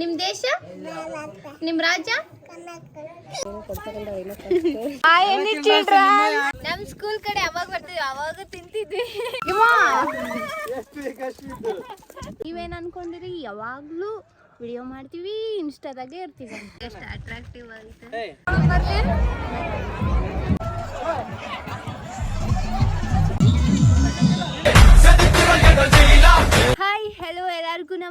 ನಿಮ್ ದೇಶ? ನಿಮ್ ರಾಜ್ಯ? ನಮ್ ಸ್ಕೂಲ್ ಕಡೆ ಯಾವಾಗ ಬರ್ತೀವಿ ಅವಾಗ ತಿಂತಿದ್ವಿ. ನೀವೇನ್ ಅನ್ಕೊಂಡಿರಿ? ಯಾವಾಗ್ಲೂ ವಿಡಿಯೋ ಮಾಡ್ತೀವಿ ಇನ್ಸ್ಟಾದಾಗೆ ಇರ್ತೀವಿ. ಎಷ್ಟು ಅಟ್ರಾಕ್ಟಿವ್ ಆಗುತ್ತೆ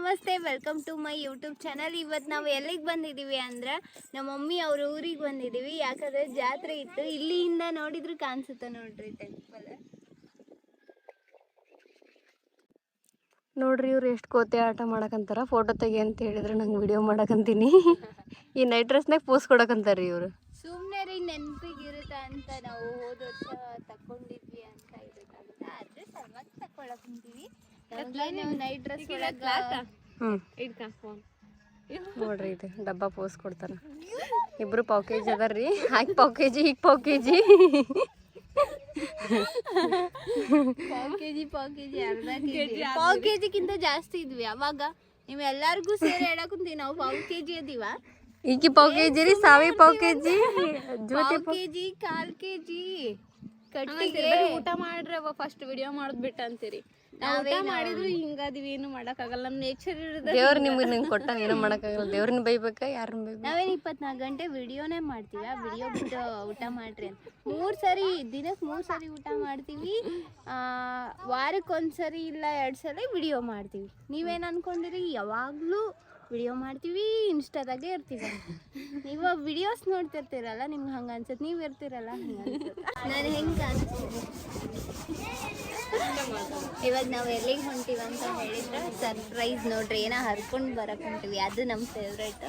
ನಮಸ್ತೆ welcome to my YouTube channel ಇವತ್ತು ನಾವು ಎಲ್ಲಿಗೆ ಬಂದಿದ್ದೀವಿ ಅಂದ್ರೆ ನಮ್ಮ ಮಮ್ಮಿ ಅವ್ರ ಊರಿಗೆ ಬಂದಿದ್ದೀವಿ ಯಾಕಂದ್ರೆ ಜಾತ್ರೆ ಇತ್ತು ಇಲ್ಲಿಂದ ನೋಡಿದ್ರು ಕಾಣಿಸುತ್ತೆ ನೋಡ್ರಿ ಟೆಂಪಲ್ ನೋಡ್ರಿ ಇವ್ರು ಎಷ್ಟು ಕೋತೆ ಆಟ ಮಾಡಕಂತಾರ ಫೋಟೋ ತೆಗಿ ಅಂತ ಹೇಳಿದ್ರೆ ನಂಗೆ ವಿಡಿಯೋ ಮಾಡಕಂತೀನಿ ಈ ನೈಟ್ ಡ್ರೆಸ್ನಾಗ ಪೋಸ್ ಕೊಡಕಂತಾರ್ರಿ ಇವರು ಸುಮ್ಮನೆ ರೀ ನೆನಪಿಗೆ ಇರುತ್ತೆ ಅಂತ ನಾವು ಹೋದ ವರ್ಷ ತಕೊಂಡಿದ್ವಿ ಅಂತ ಇರುತ್ತೆ ಆದ್ರೆ ಸಲುವಾಗಿ ತಕೊಳಕ್ ಕುಂತೀವಿ ನಾವು ನೈಟ್ ಡ್ರೆಸ್ ನೋಡ್ರಿ ಇದು ಡಬ್ಬ ಪೋಸ್ ಕೊಡ್ತಾರ ಇಬ್ರು ಪಾವ್ ಕೆ ಜಿ ಅದಾರ್ರಿ. ಹಾಕಿ ಪಾವ್ ಕೆ ಜಿ ಈಗ ಪಾವ್ ಕೆ ಜಿ ಪಾವ್ ಕೆಜಿ ಪಾವ್ ಕೆಜಿ ಅರ್ಧ ಕೆಜಿ. ಪಾವ್ ಕೆಜಿಗಿಂತ ಜಾಸ್ತಿ ಇದ್ವಿ ಅವಾಗ. ನೀವು ಎಲ್ಲಾರ್ಗೂ ಸೇರಿ ಹೇಳಕ್ ಕುಂತೀವಿ ನಾವು ಪಾವ್ ಕೆಜಿ ಅದೀವ. ಈಕಿ ಪಾವ್ ಕೆ ಜಿ ರೀ ಸಾವಿ ಪಾವ್ ಕೆ ಜಿ ಜ್ಯೋತಿ ಪಾವ್ ಕೆಜಿ ಕಾಲ್ ಕೆಜಿ. ಕಟ್ಟಿಗೆ. ಊಟ ಮಾಡ್ರಿ ಅವ ಫಸ್ಟ್ ವಿಡಿಯೋ ಮಾಡೋದ್ ಬಿಟ್ಟ ಅಂತೀರಿ ನಾವ್ ಮಾಡಿದ್ರು ಹಿಂಗದಿವಿ ಏನು ಮಾಡಕ್ಕಾಗಲ್ಲ. ನಮ್ ನೇಚರ್ ಇರೋದ ದೇವ್ರ ನಿಮ್ಗೆ ನಂಗೆ ಕೊಟ್ಟ ಏನೂ ಮಾಡಕ್ಕಾಗಲ್ಲ. ದೇವ್ರನ್ನ ಬೈಬೇಕಾ ಯಾರನ್ನ ಬೈಬೇಕು? ನಾವೇನ್ ಇಪ್ಪತ್ನಾಲ್ಕು ಗಂಟೆ ವಿಡಿಯೋನೇ ಮಾಡ್ತೀವಿ ಆ ವಿಡಿಯೋ ಬಿಟ್ಟು ಊಟ ಮಾಡ್ರಿ ಅಂತ. ಮೂರ್ ಸರಿ ದಿನಕ್ಕೆ ಮೂರ್ ಸರಿ ಊಟ ಮಾಡ್ತೀವಿ. ಆ, ವಾರಕ್ಕೊಂದ್ಸರಿ ಇಲ್ಲ ಎರಡ್ ಸಲ ವಿಡಿಯೋ ಮಾಡ್ತೀವಿ. ನೀವೇನ್ ಅನ್ಕೊಂಡಿರಿ? ಯಾವಾಗ್ಲೂ ವಿಡಿಯೋ ಮಾಡ್ತೀವಿ ಇನ್ಸ್ಟಾದಾಗೆ ಇರ್ತೀವಿ. ನೀವು ವಿಡಿಯೋಸ್ ನೋಡ್ತಿರ್ತೀರಲ್ಲ ನಿಮ್ಗೆ ಹಂಗ ಅನ್ಸುತ್ತೆ ನೀವು ಇರ್ತೀರಲ್ಲ ಹಂಗ ನಾನು ಹೆಂಗ್ ಕಾಣಿಸ್ತೀನಿ? ಇವಾಗ ನಾವು ಎಲ್ಲಿಗೆ ಹೊಂಟೀವಿ ಅಂತ ಹೇಳಿದ್ರೆ ಸರ್ಪ್ರೈಸ್ ನೋಡ್ರಿ ಏನೋ ಹರ್ಕೊಂಡು ಬರಕ್ ಹೊಂಟಿವಿ. ಅದು ನಮ್ಮ ಫೇವ್ರೇಟ್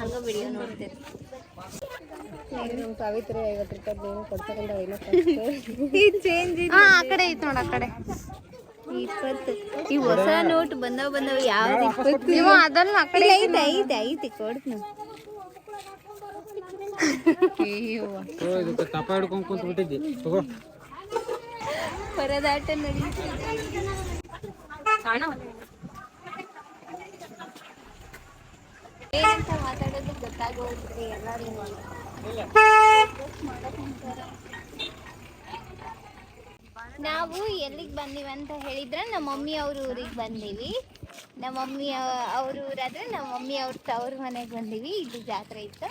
ಹಂಗ ವಿಡಿಯೋ ನೋಡ್ತೀರಿ. ನಮ್ಮ ಸಾವಿತ್ರಿ ಐವತ್ತು ರೂಪಾಯಿ ಏನು ಕೊಡ್ತಕ್ಕಂಥ ಏನೋ ಹಾ ಆ ಕಡೆ ಇತ್ತು ನೋಡ ಆ ಕಡೆ. ಇಪ್ಪತ್ತು. ಈ ಹೊಸ ನೋಟ್ ಬಂದವ ಬಂದವ ಯಾವ್ದು ಇಪ್ಪತ್ತು? ನೀವು ಅದನ್ನ ಆ ಕಡೆ ಐತೆ ಐತೆ ಐತೆ ಕೊಡ್ತೀನಿ. ಇದಕ್ಕೆ ತಪ ಹಿಡ್ಕೊಂಡ್ ಕುಂತ ಬಿಟ್ಟಿದ್ದಿ ತಗೋ. ಪರದಾಟ ಏನಂತ ಮಾತಾಡೋದು ಗೊತ್ತಾಗೋದ್ರಿ ಎಲ್ಲರಿಗೂ ನಾವು ಎಲ್ಲಿಗ್ ಬಂದೀವಿ ಅಂತ ಹೇಳಿದ್ರೆ ನಮ್ಮ ಮಮ್ಮಿ ಅವ್ರ ಊರಿಗೆ ಬಂದೀವಿ. ನಮ್ಮ ಮಮ್ಮಿ ಅವ್ರ ಊರಾದ್ರೆ ನಮ್ಮ ಮಮ್ಮಿ ಅವ್ರ ತವ್ರ ಮನೆಗೆ ಬಂದಿವಿ. ಇದು ಜಾತ್ರೆ ಇತ್ತು.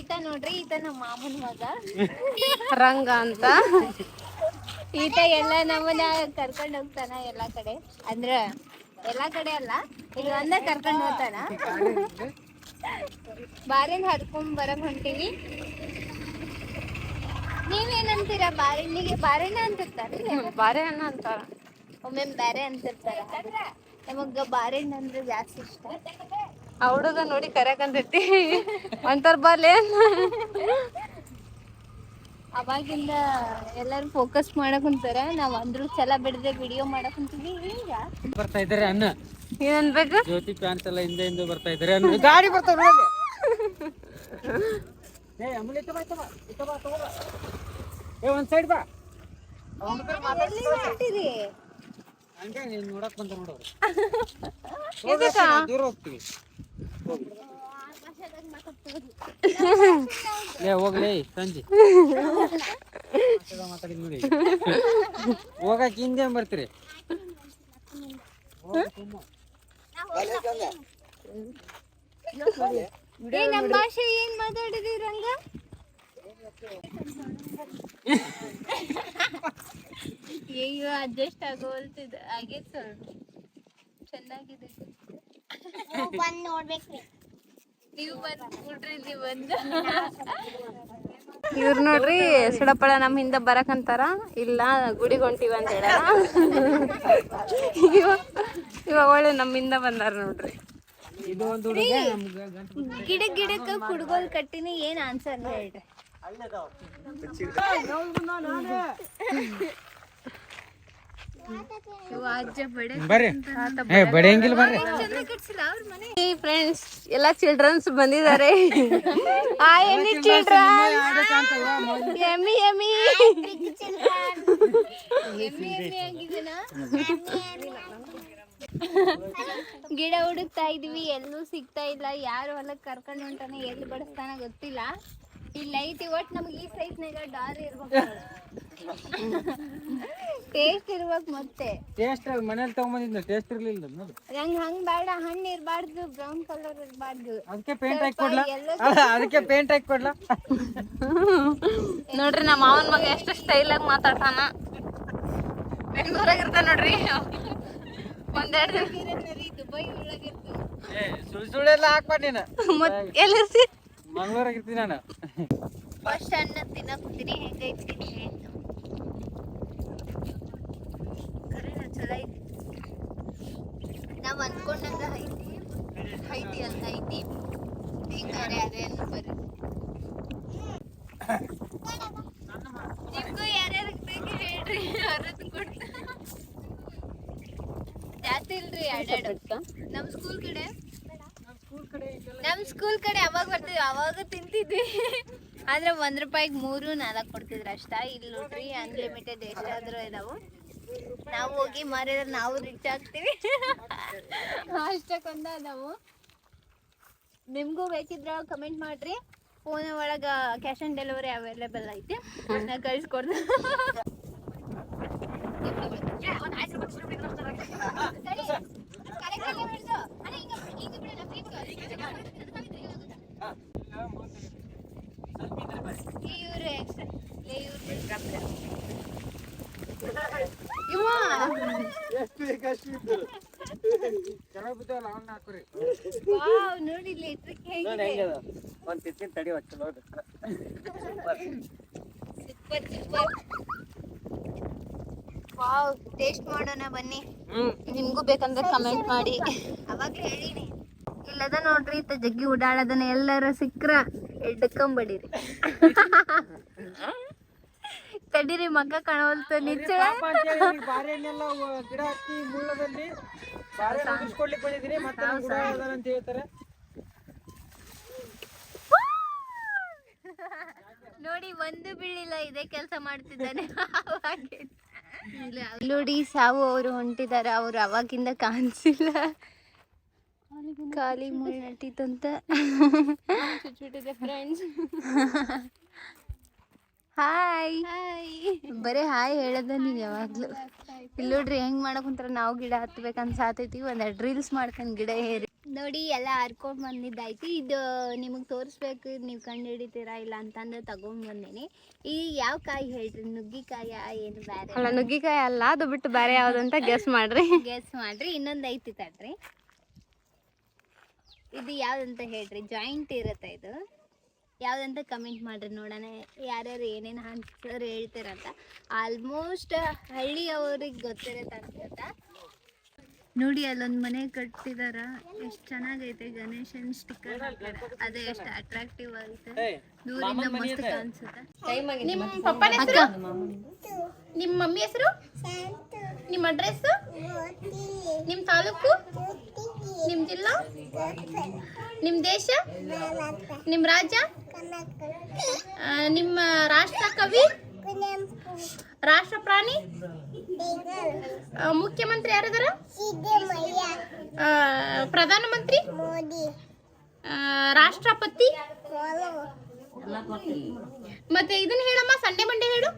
ಈತ ನೋಡ್ರಿ ಈತ ನಮ್ಮ ಮಾಮನ ಮಗ. ರಂಗ ಅಂತ. ಈತ ಎಲ್ಲ ನಮ್ಮನ್ನ ಕರ್ಕೊಂಡು ಹೋಗ್ತಾನ ಎಲ್ಲಾ ಕಡೆ. ಅಂದ್ರ ಎಲ್ಲಾ ಕಡೆ ಅಲ್ಲ ಇಲ್ಲಿ ಒಂದ ಕರ್ಕೊಂಡು ಹೋಗ್ತಾನ. ಬಾರಿನ ಹರ್ಕೊಂಡ್ ಬರಕ್ ಹೊಂಟಿವಿ. ನೀವೇನಂತೀರ ಬಾರಿನಿಗೆ ಬಾರಿನ ಅಂತಿರ್ತಾರ ಬಾರೆ ಹಣ್ಣ ಅಂತಾರ. ಒಮ್ಮೆ ಬ್ಯಾರೆ ಅಂತಿರ್ತಾರ. ನಮಗ ಬಾರೆಹಣ್ಣು ಅಂದ್ರೆ ಜಾಸ್ತಿ ಇಷ್ಟ. ಆ ಹುಡುಗ ನೋಡಿ ಕರೆಯಕಂತೈತಿ ಅಂತಾರ ಬಾಲೆ ಅವಾಗಿಂದ ಎಲ್ಲರೂ ಫೋಕಸ್ ಮಾಡಕ್ ಕುಂತಾರ ನಾವ್ ಅಂದ್ರು ಚಲ ಬಿಡದೆ ವಿಡಿಯೋ ಮಾಡಕ್ ಕುಂತೀವಿ ಈಗ ಬರ್ತಾ ಇದಾರೆ ಅನ್ನ ಅನ್ಬೇಕು ಜ್ಯೋತಿ ಫ್ಯಾನ್ಸ್ ಎಲ್ಲ ಹಿಂದೆ ಹಿಂದೆ ಬರ್ತಾ ಇದಾರೆ ಅನ್ನ ಗಾಡಿ ಬರ್ತಾವ ನೋಡಿ ಏ ಅಮೂಲ್ಯ ಇತ್ತ ಬಾ ಇತ್ತ ಬಾ ಇತ್ತ ಬಾ ತಗೋ ಏ ಒಂದ್ ಸೈಡ್ ಬಾ ಎಲ್ಲಿ ಹೊಂಟಿರಿ ಹಂಗೆ ನೀನ್ ನೋಡಕ್ ಬಂದ ನೋಡು? ದೂರ ಹೋಗ್ತೀವಿ ಏ ಹೋಗ್ಲೇ ಸಂಜೆ. ಮಾತಾಡಿದ್ ನೋಡಿ ಹೋಗಕ್ ಹಿಂದೆ ಬರ್ತೀರಿ. ಏ ನಮ್ ಭಾಷೆ ಏನ್ ಮಾತಾಡಿದಿ ರಂಗ? ಅಯ್ಯೋ ಅಡ್ಜಸ್ಟ್ ಆಗೋಲ್ತಿದ ಆಗೈತ್ ಸ್ವಲ್ಪ ಚೆನ್ನಾಗಿದೆ. ಬಂದು ಬಂದು ಇವ್ರು ನೋಡ್ರಿ ಸುಡಪ್ಪಳ ನಮ್ಮ ಹಿಂದೆ ಬರಕಂತಾರ. ಇಲ್ಲ ಗುಡಿಗೆ ಹೊಂಟಿವ ಅಂತ ಹೇಳ ಇವಾಗ ಒಳ್ಳೆ ನಮ್ಮ ಹಿಂದೆ ಬಂದಾರ ನೋಡ್ರಿ. ಇದು ಒಂದು ಹುಡುಗ ನಮ್ಗೆ ಗಂಟು ಗಿಡ ಗಿಡಕ್ಕ ಕುಡ್ಗೋಲ್ ಕಟ್ಟಿನಿ ಏನ್ ಆನ್ಸರ್ ಹೇಳ್ರಿ ಇವ್ ಅಜ್ಜ ಬಡೆ ಬರ್ರಿ ಏ ಬಡಿಯಂಗಿಲ್ಲ ಬರ್ರಿ ಚಂದ ಕಟ್ಸಿಲ್ಲ ಅವ್ರ ಮನೆ ಫ್ರೆಂಡ್ಸ್ ಎಲ್ಲ ಚಿಲ್ಡ್ರನ್ಸ್ ಬಂದಿದ್ದಾರೆ. ಚಿಲ್ಡ್ರನ್ ಆಗಿದೆನಾ ಗಿಡ ಹುಡುಕ್ತಾ ಇದೀವಿ ಎಲ್ಲೂ ಸಿಗ್ತಾ ಇಲ್ಲ. ಯಾರು ಹೊಲಕ್ ಕರ್ಕೊಂಡು ಹೊಂಟಾನೆ ಎಲ್ಲಿ ಬಡಿಸ್ತಾನ ಗೊತ್ತಿಲ್ಲ. ಇಲ್ಲಿ ಐತಿ ಒಟ್ಟು ನಮ್ಗೆ ಈ ಸೈಜ್ನಾಗ ಡಾರ್ ಇರ್ಬೇಕು. ಟೇಸ್ಟ್ ಇರ್ಬೇಕು ಮತ್ತೆ. ಟೇಸ್ಟ್ ಮನೇಲಿ ತಗೊಂಬಂದಿದ್ದ ಟೇಸ್ಟ್ ಇರ್ಲಿಲ್ಲ ನೋಡಿ. ನಂಗೆ ಹಂಗ್ ಬೇಡ ಹಣ್ಣು ಇರಬಾರ್ದು ಬ್ರೌನ್ ಕಲರ್ ಇರಬಾರ್ದು. ಅದಕ್ಕೆ ಪೇಂಟ್ ಹಾಕಿ ಕೊಡ್ಲಾ? ಅದಕ್ಕೆ ಪೇಂಟ್ ಹಾಕಿ ಕೊಡ್ಲಾ? ನೋಡ್ರಿ ನಮ್ಮ ಮಾವನ ಮಗ ಎಷ್ಟು ಆಗಿ ಮಾತಾಡ್ತಾನ. ಬೆಂಗಳೂರಾಗ ಇರ್ತಾನ ನೋಡ್ರಿ. ಒಂದೆರಡು ದಿನ ದುಬೈ ಒಳಗಿರ್ತೀನಿ ಸುಳ್ಳು ಸುಳ್ ಸುಳ್ಳೆಲ್ಲ ಹಾಕ್ಬಾರ್ದು ನೀನು. ಮತ್ ಎಲ್ಲಿರ್ತಿ? ಮಂಗ್ಳೂರಾಗ ಇರ್ತೀನಿ ನಾನು. ಫಸ್ಟ್ ಹಣ್ಣು ತಿನ್ನಕತ್ತೀನಿ ಹೆಂಗೈತಿ ಕರೆನ ಚಲೋ ಐತಿ. ನಾವ್ ಅನ್ಕೊಂಡಂಗ ಐತಿ ಐತಿ ಅಂತ ಐತಿ. ಹೆಂಗಾರೆ ಅದೇ ಅನ್ನು ಬರ್ರಿ ನಿಮ್ಗೂ ಯಾರ್ಯಾರಿಗೆ ಬೇಕು ಹೇಳ್ರಿ ಅವ್ರದ್ದು ಕೊಡ್ತಾ. ಜಾಸ್ತಿ ಇಲ್ರಿ ಎರಡೆರಡು. ನಮ್ ಸ್ಕೂಲ್ ಕಡೆ ನಮ್ ಸ್ಕೂಲ್ ಕಡೆ ಅವಾಗ ಬರ್ತಿದ್ವಿ ಅವಾಗ ತಿಂತಿದ್ವಿ. ಆದ್ರೆ ಒಂದ್ ರೂಪಾಯಿಗೆ ಮೂರು ನಾಲ್ಕು ಕೊಡ್ತಿದ್ರು ಅಷ್ಟ. ಇಲ್ಲಿ ನೋಡ್ರಿ ಅನ್ಲಿಮಿಟೆಡ್ ಎಷ್ಟಾದ್ರೂ ಇದಾವು. ನಾವು ಹೋಗಿ ಮಾರಿದ್ರೆ ನಾವು ರಿಚ್ ಆಗ್ತೀವಿ. ಅಷ್ಟಕ್ಕೊಂದ ಅದಾವು. ನಿಮ್ಗೂ ಬೇಕಿದ್ರ ಕಮೆಂಟ್ ಮಾಡ್ರಿ. ಫೋನ್ ಒಳಗ ಕ್ಯಾಶ್ ಆನ್ ಡೆಲಿವರಿ ಅವೈಲೇಬಲ್ ಐತಿ. ನಾ ಕಳ್ಸ್ಕೊಡ್ತೀನಿ ಇವ್ರು ಚೆನ್ನಾಗಿ ಬಿದ್ದಾವಲ್ಲ ಅವನ್ನ ಹಾಕೋರಿ ವಾವ್ ನೋಡಿ ಇಲ್ಲಿ ಟ್ರಿಕ್ ನೋಡಿ ಹೇಗಿದೆ ಹೆಂಗದ ಒಂದ್ ತಿತ್ತೀನಿ ತಡಿ ಹಚ್ಚ ನೋಡಿ ಸೂಪರ್ ಸೂಪರ್ ವಾವ್ ಟೇಸ್ಟ್ ಮಾಡೋಣ ಬನ್ನಿ. ನಿಮ್ಗೂ ಬೇಕಂದ್ರೆ ಕಮೆಂಟ್ ಮಾಡಿ. ಅವಾಗ ಹೇಳಿನಿ. ಇಲ್ಲದ ನೋಡ್ರಿ ಇತ್ತ ಜಗ್ಗಿ ಉಡಾಳದನ್ನ ಎಲ್ಲರ ಸಿಕ್ಕ್ರ ಎಡ್ಕೊಂಬಡಿರಿ ತಡೀರಿ ಮಗ ಕಾಣವಲ್ತು ಗಿಡ ಹತ್ತಿ ಬಾರೆ ಮುಗಿಸ್ಕೊಡ್ಲಿಕ್ಕೆ ಬಂದಿದ್ದೀನಿ ಮತ್ತೆ ಅಂತ ಹೇಳ್ತಾರೆ. ನೋಡಿ ಒಂದು ಬೀಳಿಲ್ಲ ಇದೇ ಕೆಲಸ ಮಾಡ್ತಿದ್ದಾನೆ. ಅವಾಗೆ. ನೋಡಿ ಸಾವು ಅವರು ಹೊಂಟಿದ್ದಾರೆ ಅವ್ರು ಅವಾಗಿಂದ ಕಾಣಿಸಿಲ್ಲ. ಖಾಲಿ ಮುಳ್ಳು ಫ್ರೆಂಡ್ಸ್ ಹಾಯ್ ಬರೀ ಹಾಯ್ ಹೇಳದ ನೀನ್ ಯಾವಾಗ್ಲೂ. ಇಲ್ಲಿ ನೋಡ್ರಿ ಹೆಂಗ್ ಮಾಡಕ್ ಕುಂತಾರ? ನಾವು ಗಿಡ ಹತ್ಬೇಕು ಅನ್ಸಾತೈತಿ ಒಂದೆರಡು ರೀಲ್ಸ್ ಮಾಡ್ಕೊಂಡು ಗಿಡ ಏರಿ ನೋಡಿ ಎಲ್ಲ ಹರ್ಕೊಂಡ್ ಬಂದಿದ್ದಾಯ್ತು. ಇದು ನಿಮಗೆ ತೋರಿಸ್ಬೇಕು ನೀವು ಕಂಡು ಹಿಡಿತೀರಾ ಇಲ್ಲ ಅಂತಂದು ತಗೊಂಡ್ ಬಂದೇನಿ. ಈ ಯಾವ ಕಾಯಿ ಹೇಳ್ರಿ? ನುಗ್ಗಿಕಾಯ ಏನು ಬೇರೆ ಅಲ್ಲ ನುಗ್ಗಿಕಾಯಿ ಅಲ್ಲ ಅದು ಬಿಟ್ಟು ಬೇರೆ ಯಾವ್ದಂತ ಗೆಸ್ ಮಾಡ್ರಿ. ಗೆಸ್ ಮಾಡ್ರಿ ಇನ್ನೊಂದು ಐತಿ ತಡ್ರಿ. ಇದು ಯಾವ್ದಂತ ಹೇಳ್ರಿ? ಜಾಯಿಂಟ್ ಇರುತ್ತೆ ಇದು? ಯಾವ್ದಂತ ಕಮೆಂಟ್ ಮಾಡ್ರಿ ನೋಡೋಣ. ಯಾರ್ಯಾರು ಏನೇನು ಆನ್ಸರ್ ಹೇಳ್ತಾರಂತ. ಆಲ್ಮೋಸ್ಟ್ ಹಳ್ಳಿಯವ್ರಿಗೆ ಗೊತ್ತಿರುತ್ತೆ ಅನ್ಸುತ್ತ ನೋಡಿ ಅಲ್ಲೊಂದು ಮನೆ ಕಟ್ಟಿದಾರ ಎಷ್ಟು ಚೆನ್ನಾಗೈತೆ ಗಣೇಶನ್ ಸ್ಟಿಕ್ಕರ್ ಅದೇ ಎಷ್ಟು ಅಟ್ರಾಕ್ಟಿವ್ ಆಗುತ್ತೆ. ದೂರಿಂದ ಮಸ್ತ್ ಕಾಣಿಸುತ್ತೆ. ನಿಮ್ಮ ಪಪ್ಪನ ಹೆಸರು? ನಿಮ್ಮ ಮಮ್ಮಿ ಹೆಸರು? ನಿಮ್ಮ ಅಡ್ರೆಸ್ ನಿಮ್ಮ ತಾಲೂಕು? ನಿಮ್ಮ ಜಿಲ್ಲಾ? ನಿಮ್ಮ ದೇಶ? ನಿಮ್ಮ ರಾಜ್ಯ? ನಿಮ್ಮ ರಾಷ್ಟ್ರ ಕವಿ? ರಾಷ್ಟ್ರ ಪ್ರಾಣಿ? ಮುಖ್ಯಮಂತ್ರಿ ಯಾರದಾರ? ಪ್ರಧಾನಮಂತ್ರಿ? ರಾಷ್ಟ್ರಪತಿ? ಮತ್ತೆ ಇದನ್ನ ಹೇಳಮ್ಮ ಸಂಡೆ ಮಂಡೆ ಹೇಳು.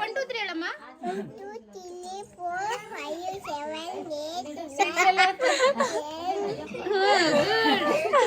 ಮಂಡೆ ಹೇಳಮ್ಮ. 2 3 4 5 7 8 9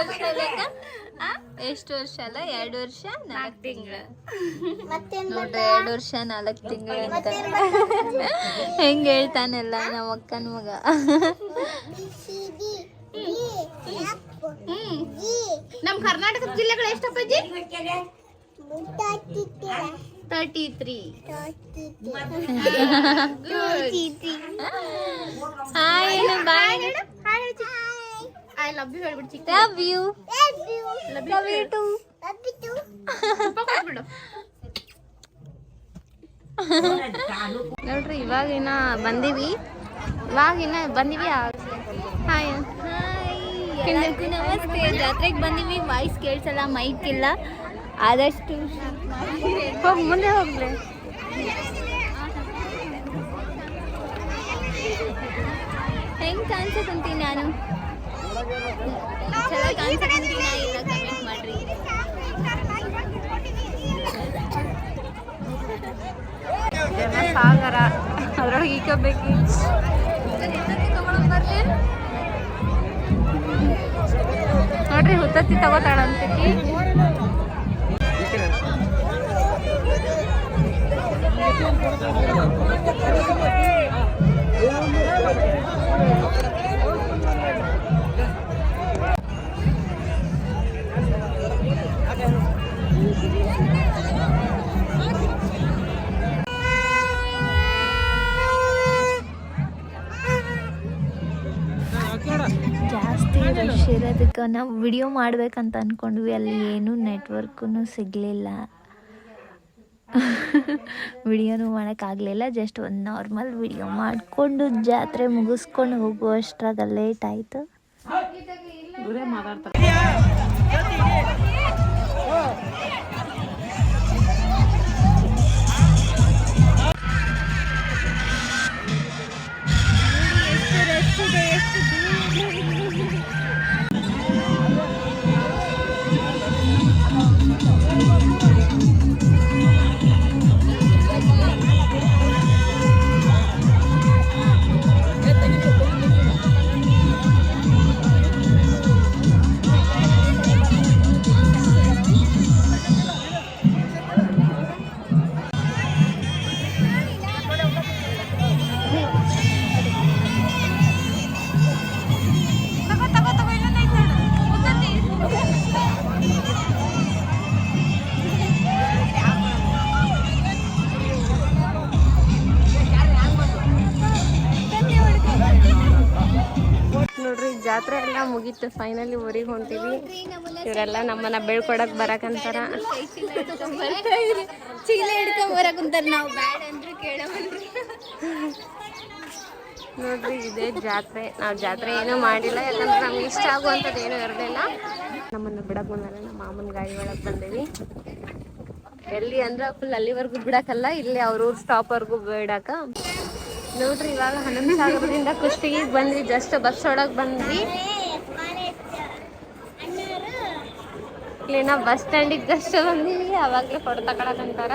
ಎಷ್ಟು ವರ್ಷ ಎಷ್ಟು ವರ್ಷ ಅಲ್ಲ? ಎರಡು ವರ್ಷ ನಾಲ್ಕು ತಿಂಗಳು. ನೋಡ್ರಿ ಎರಡು ವರ್ಷ ನಾಲ್ಕು ತಿಂಗಳು ಅಂತ. ಹೆಂಗ್ ಹೇಳ್ತಾನೆಲ್ಲ ನಮ್ಮ ಅಕ್ಕನ ಮಗ. ನಮ್ಮ ಕರ್ನಾಟಕ ಜಿಲ್ಲೆಗಳು ಎಷ್ಟಪ್ಪಾಜಿ thirty three. Hi bye I love you ಹೇಳ್ಬಿಡು ಚಿಕ್ಕ love you love you too ಬಿಡು ನೋಡ್ರಿ ಇವಾಗಿನ ಬಂದೀವಿ. ಇವಾಗಿನ ಬಂದೀವಿ ಹಾಯ್. ಎಲ್ಲರಿಗೂ ನಮಸ್ತೆ. ಜಾತ್ರೆಗೆ ಬಂದೀವಿ. ವಾಯ್ಸ್ ಕೇಳ್ಸಲ್ಲ ಮೈಕ್ ಇಲ್ಲ. ಆದಷ್ಟು ಹೋಗಿ ಮುಂದೆ ಹೋಗ್ಲಿ. ಹೆಂಗ್ ಕಾಣಿಸ್ತೀನಿ ನಾನು? ಇಲ್ಲ ಕಮೆಂಟ್ ಮಾಡ್ರಿ ಸಾಗರ. ಅದ್ರೊಳಗೆ ಈಕಬೇಕು ನೋಡ್ರಿ ಹುತ್ತತ್ತಿ ತಗೋತಾಳ ಅಂತಕಿ ಜಾಸ್ತಿ ಇರೋದಕ್ಕೆ ನಾವು ವಿಡಿಯೋ ಮಾಡ್ಬೇಕಂತ ಅಂದ್ಕೊಂಡ್ವಿ ಅಲ್ಲಿ ಏನೂ ನೆಟ್ವರ್ಕು ಸಿಗಲಿಲ್ಲ. ವಿಡಿಯೋನು ಮಾಡೋಕ್ಕಾಗಲಿಲ್ಲ ಜಸ್ಟ್ ಒಂದು ನಾರ್ಮಲ್ ವಿಡಿಯೋ ಮಾಡಿಕೊಂಡು ಜಾತ್ರೆ ಮುಗಿಸ್ಕೊಂಡು ಹೋಗುವಷ್ಟ್ರಾಗ ಲೇಟ್ ಆಯಿತು. ಜಾತ್ರೆ ಎಲ್ಲ ಮುಗೀತು. ಫೈನಲಿ ಊರಿಗೆ ಹೊಂಟಿವಿ. ಇವರೆಲ್ಲ ನಮ್ಮನ್ನ ಬೀಳ್ಕೊಡಕ್ ಬರಕಂತಾರ ಚೀಲ ಹಿಡ್ಕೊಂಡ್ ಬರಕಂತಾರ ನಾವು ಬ್ಯಾಡ ಅಂದ್ರು ಕೇಳವಲ್ರಿ ನೋಡ್ರಿ ಇದೇ ಜಾತ್ರೆ. ನಾವು ಜಾತ್ರೆ ಏನೂ ಮಾಡಿಲ್ಲ. ಯಾಕಂದ್ರೆ ನಮ್ಗೆ ಇಷ್ಟ ಆಗುವಂಥದ್ದು ಏನೂ ಇರಲಿಲ್ಲ. ನಮ್ಮನ್ನ ಬಿಡಕ್ ಬಂದಾರ. ನಮ್ಮ ಮಾಮನ ಗಾಡಿ ಒಳಗೆ ಬಂದೇವಿ. ಎಲ್ಲಿ ಅಂದ್ರೆ ಫುಲ್ ಅಲ್ಲಿವರೆಗೂ ಬಿಡಕ್ಕಲ್ಲ. ಇಲ್ಲಿ ಅವ್ರ ಊರ್ ಸ್ಟಾಪ್ವರೆಗೂ ಬಿಡಕ ನೋಡ್ರಿ, ಇವಾಗ ಹನ್ನೊಂದು ಸಾವಿರದಿಂದ ಕುಸ್ತಿಗೆ ಬಂದ್ವಿ. ಜಸ್ಟ್ ಬಸ್ ಒಳಗೆ ಬಂದ್ವಿ. ಇಲ್ಲಿನ ಬಸ್ ಸ್ಟ್ಯಾಂಡಿಗೆ ಜಸ್ಟ್ ಬಂದ್ವಿ. ಅವಾಗಲೇ ಫೋಟೋ ತಗೊಳಕಂತಾರ